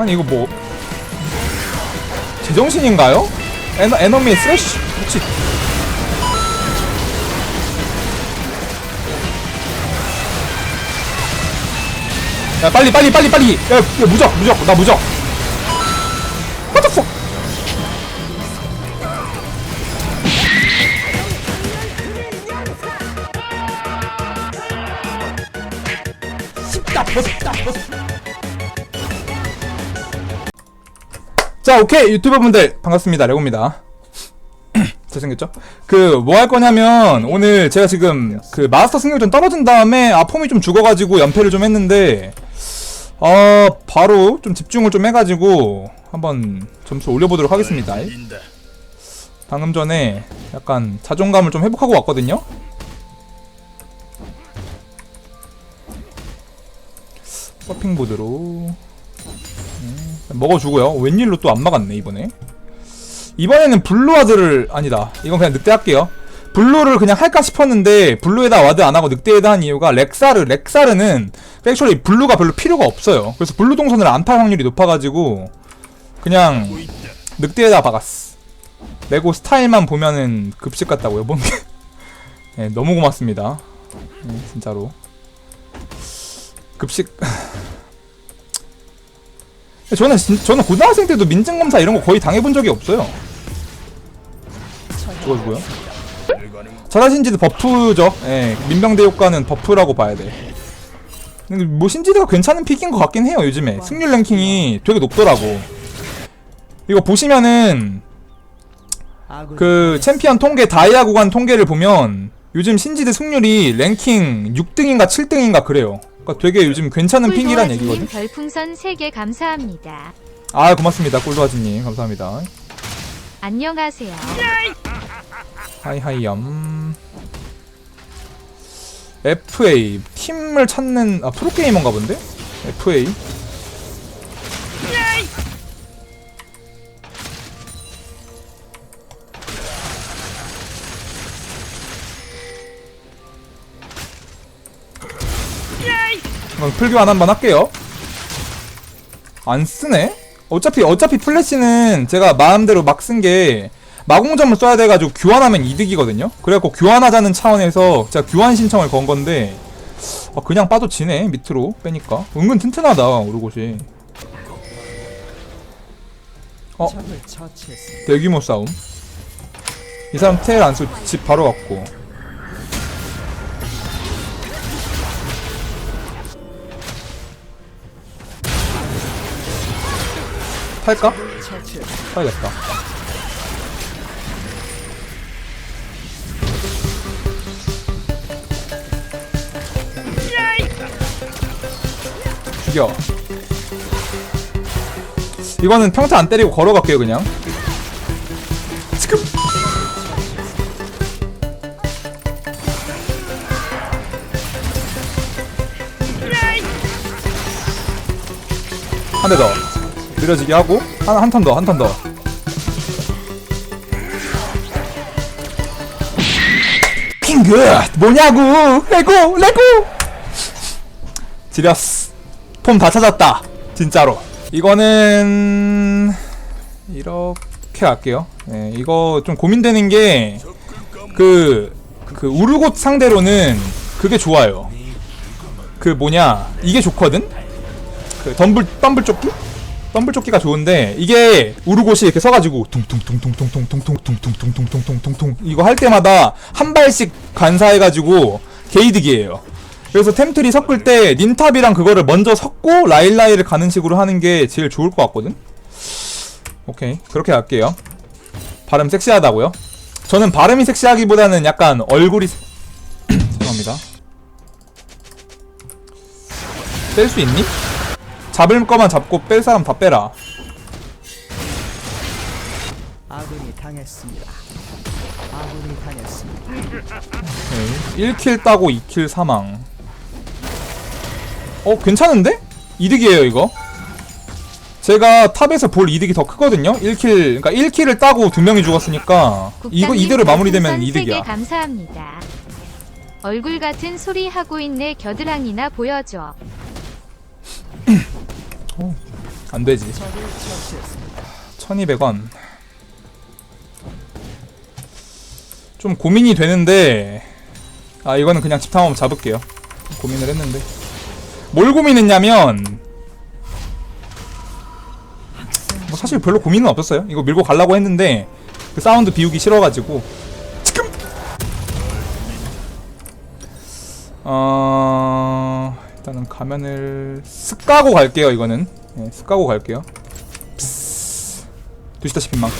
아니 이거 뭐 제정신인가요? 에너, 에너미의 스래시 혹시 야 빨리 빨리 빨리 빨리! 야, 야 무적 무적 나 무적! What the fuck 자 오케이. 유튜버분들 반갑습니다. 레고입니다. 잘생겼죠? 그 뭐 할 거냐면 오늘 제가 지금 그 마스터 승률 떨어진 다음에 아 폼이 좀 죽어가지고 연패를 좀 했는데 어 바로 좀 집중을 좀 해가지고 한번 점수 올려보도록 하겠습니다. 방금 전에 약간 자존감을 좀 회복하고 왔거든요? 서핑보드로. 음, 먹어주고요. 웬일로 또 안 막았네 이번에. 이번에는 블루 와드를 아니다. 이건 그냥 늑대 할게요. 블루를 그냥 할까 싶었는데 블루에다 와드 안 하고 늑대에다 한 이유가 렉사르 렉사르는 액츄얼리 블루가 별로 필요가 없어요. 그래서 블루 동선을 안 탈 확률이 높아가지고 그냥 늑대에다 박았어. 레고 스타일만 보면은 급식 같다고요 뭔 게. 네, 너무 고맙습니다. 네, 진짜로. 급식 저는 진, 저는 고등학생 때도 민증 검사 이런 거 거의 당해본 적이 없어요. 저거? 자라 신지드 버프죠. 예, 민병대 효과는 버프라고 봐야 돼. 근데 뭐 신지드가 괜찮은 픽인 것 같긴 해요 요즘에 승률 랭킹이 되게 높더라고. 이거 보시면은 그 챔피언 통계 다이아 구간 통계를 보면 요즘 신지드 승률이 랭킹 6등인가 7등인가 그래요. 그러니까 되게 요즘 괜찮은 픽이란 얘기거든. 별풍선 3개 감사합니다. 아 고맙습니다 꿀도아지님 감사합니다 안녕하세요. 하이하이염 FA 팀을 찾는 아 프로게이머인가 본데? FA 그럼 풀교환 한번 할게요 안 쓰네? 어차피 어차피 플래시는 제가 마음대로 막 쓴 게 마공점을 써야 돼가지고 교환하면 이득이거든요. 그래갖고 교환하자는 차원에서 제가 교환 신청을 건 건데 아, 그냥 빠도 지네 밑으로 빼니까 은근 튼튼하다 오르곳이. 어 대규모 싸움. 이 사람 텔 안쓰 집 바로 갔고. 탈까? 타야겠다. 죽여. 이거는 평타 안 때리고 걸어갈게요 그냥. 지금. 한 대 더. 느려지게 하고 한 한 턴 더 한 턴 더. 핑그 뭐냐고! 레고 레고! 지렸어 폼 다 찾았다. 진짜로. 이거는 이렇게 할게요. 네, 이거 좀 고민되는 게그그 우르곳 상대로는 그게 좋아요. 그 뭐냐 이게 좋거든? 그 덤블 덤블 조끼 덤블 조끼가 좋은데 이게 우르곳이 이렇게 서가지고 퉁퉁퉁퉁퉁퉁퉁퉁퉁퉁퉁퉁퉁퉁퉁퉁 이거 할 때마다 한 발씩 간사해가지고 게이득이에요. 그래서 템트리 섞을 때 닌탑이랑 그거를 먼저 섞고 라일라이를 가는 식으로 하는 게 제일 좋을 것 같거든. 오케이 그렇게 할게요. 발음 섹시하다고요? 저는 발음이 섹시하기보다는 약간 얼굴이 세- 죄송합니다. 뺄수 있니? 잡을 거만 잡고 뺄 사람 다 빼라. 아군이 당했습니다. 아군이 당했습니다. 오케이. 1킬 따고 2킬 사망. 어, 괜찮은데? 이득이에요, 이거. 제가 탑에서 볼 이득이 더 크거든요? 1킬, 그러니까 1킬을 따고 두 명이 죽었으니까 이거 이대로 마무리되면 이득이야. 3개 감사합니다. 얼굴 같은 소리 하고 있네 겨드랑이나 보여줘. 안안 되지. 적을 처치했습니다. 1200원. 좀 고민이 되는데, 아, 이거는 그냥 집탐 한번 잡을게요. 고민을 했는데. 뭘 고민했냐면, 뭐 사실 별로 고민은 없었어요. 이거 밀고 가려고 했는데, 그 사운드 비우기 싫어가지고. 지금! 어, 일단은 가면을 쓱 까고 갈게요, 이거는. 네, 쓱 까고 갈게요. 두시다시피 막.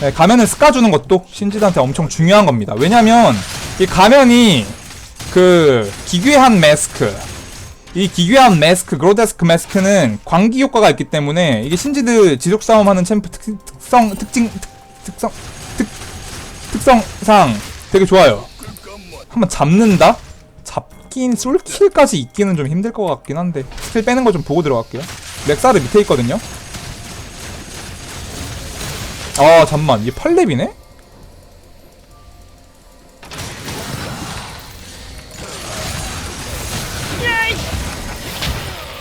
네, 가면을 습가주는 것도 신지드한테 엄청 중요한 겁니다. 왜냐면, 이 가면이, 그, 기괴한 마스크. 이 기괴한 마스크, 그로데스크 마스크는 광기 효과가 있기 때문에, 이게 신지드 지속 싸움하는 챔프 특, 특성, 특징, 특, 특성, 특, 특성상 되게 좋아요. 한번 잡는다? 잡긴, 솔킬까지 있기는 좀 힘들 것 같긴 한데, 스킬 빼는 거 좀 보고 들어갈게요. 렉사르 밑에 있거든요? 아 잠만 이게 8렙이네?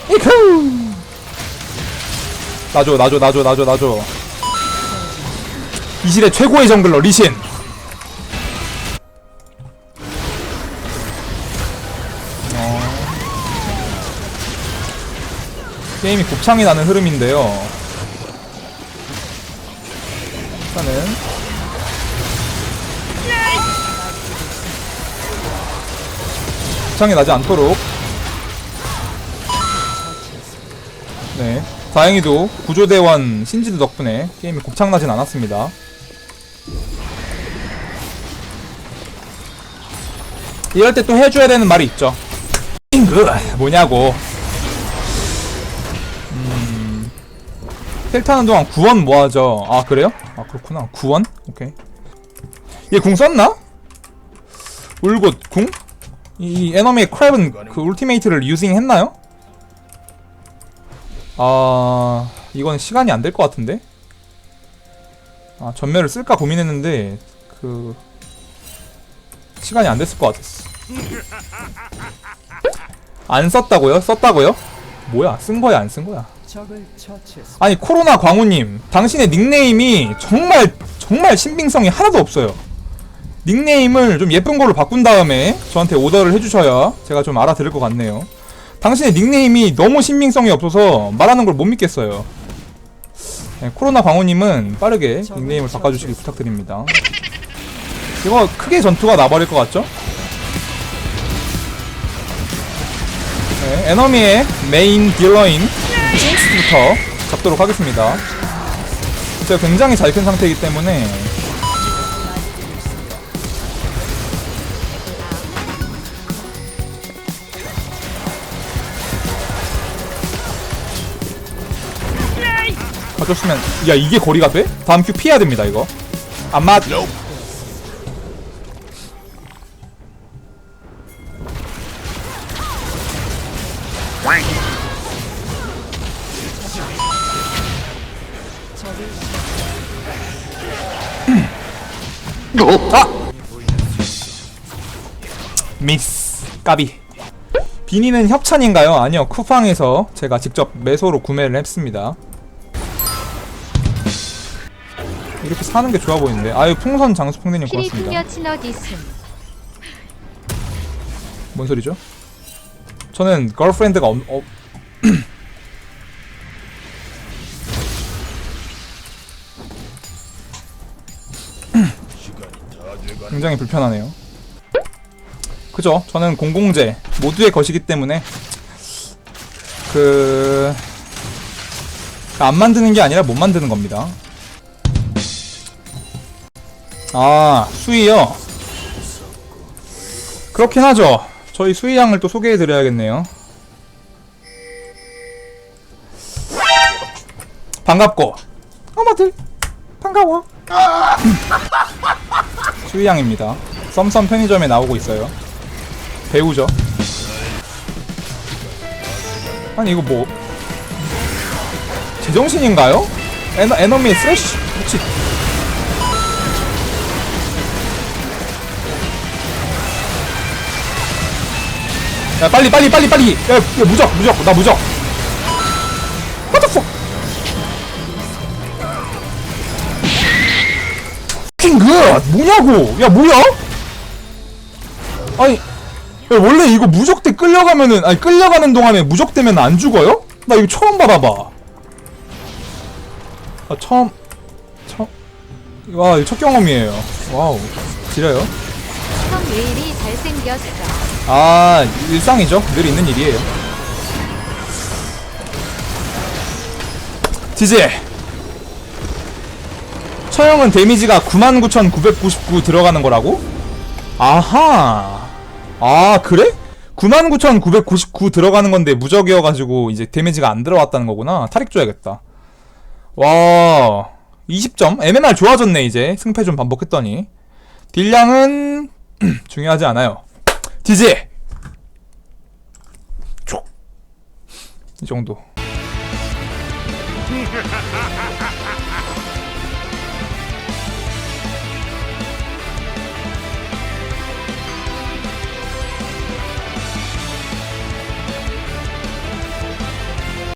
이쿠 나줘 나줘 나줘 나줘 나줘 이 시대 최고의 정글러 리신 게임이 곱창이 나는 흐름인데요. 일단은. 곱창이 나지 않도록. 네. 다행히도 구조대원 신지드 덕분에 게임이 곱창 나진 않았습니다. 이럴 때 또 해줘야 되는 말이 있죠. 그 뭐냐고 텔 타는 동안 구원 모아죠. 아 그래요? 아 그렇구나. 구원? 오케이. 얘 궁 썼나? 울곳 궁? 이 에너미의 크랩은 그 울티메이트를 유징 했나요? 아 이건 시간이 안 될 것 같은데. 아 전멸을 쓸까 고민했는데 그 시간이 안 됐을 것 같았어. 안 썼다고요? 썼다고요? 뭐야? 쓴 거야 안 쓴 거야? 아니 코로나 광우님 당신의 닉네임이 정말 정말 신빙성이 하나도 없어요. 닉네임을 좀 예쁜 걸로 바꾼 다음에 저한테 오더를 해주셔야 제가 좀 알아들을 것 같네요. 당신의 닉네임이 너무 신빙성이 없어서 말하는 걸 못 믿겠어요. 네, 코로나 광우님은 빠르게 닉네임을 바꿔주시길 부탁드립니다. 이거 크게 전투가 나버릴 것 같죠? 네, 에너미의 메인 딜러인 징스부터 잡도록 하겠습니다. 제가 굉장히 잘 큰 상태이기 때문에 가졌으면 야 이게 거리가 돼? 다음 큐 피해야 됩니다 이거 안 맞. 아! 미스 까비 비니는 협찬인가요? 아니요 쿠팡에서 제가 직접 매소로 구매를 했습니다 이렇게 사는 게 좋아 보이는데 아유 풍선 장수 풍대님 고맙습니다 뭔 소리죠? 저는 걸프렌드가 없, 어, 굉장히 불편하네요. 그죠? 저는 공공재 모두의 것이기 때문에 그... 안 만드는 게 아니라 못 만드는 겁니다. 아, 수위요? 그렇긴 하죠. 저희 수희 양을 또 소개해 드려야겠네요. 반갑고 어머들 반가워. 수희 양입니다. 썸썸 편의점에 나오고 있어요. 배우죠. 아니 이거 뭐 제정신인가요? 에너, 에너미의 쓰레쉬 혹시 야 빨리 빨리 빨리 빨리 야, 야 무적 무적 나 무적 굿! 뭐냐고! 야 뭐야? 아니 야, 원래 이거 무적 때 끌려가면은 아니 끌려가는 동안에 무적 되면 안 죽어요? 나 이거 처음 받아봐 아 처음 처음 와 이거 첫 경험이에요 와우 지려요 형 이리 잘생겼어? 아 일상이죠 늘 있는 일이에요 지지 처형은 데미지가 99,999 들어가는 거라고? 아하. 아 그래? 99,999 들어가는 건데 무적이어가지고 이제 데미지가 안 들어왔다는 거구나. 타릭 줘야겠다. 와 20점? MMR 좋아졌네 이제. 승패 좀 반복했더니. 딜량은 중요하지 않아요. 지지! 촉이 정도